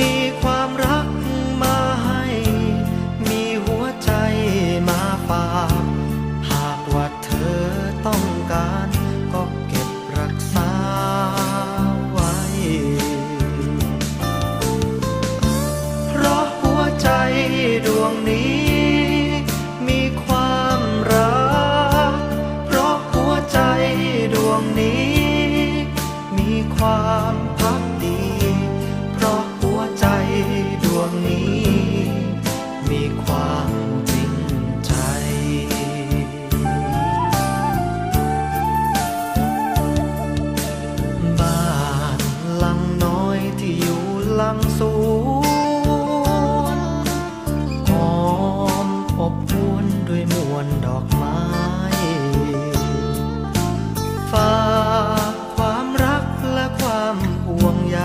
มีความรักมาให้ มีหัวใจมาฝากหากว่าเธอต้องการก็เก็บรักษาไว้ เพราะหัวใจดวงนี้ มีความรัก เพราะหัวใจดวงนี้ มีความพัก ดวงนี้ มีความจริงใจ บ้านหลังน้อยที่อยู่หลังสูงหอมอบอวลด้วยมวลดอกไม้ฟ้าความรักและความห่วงใย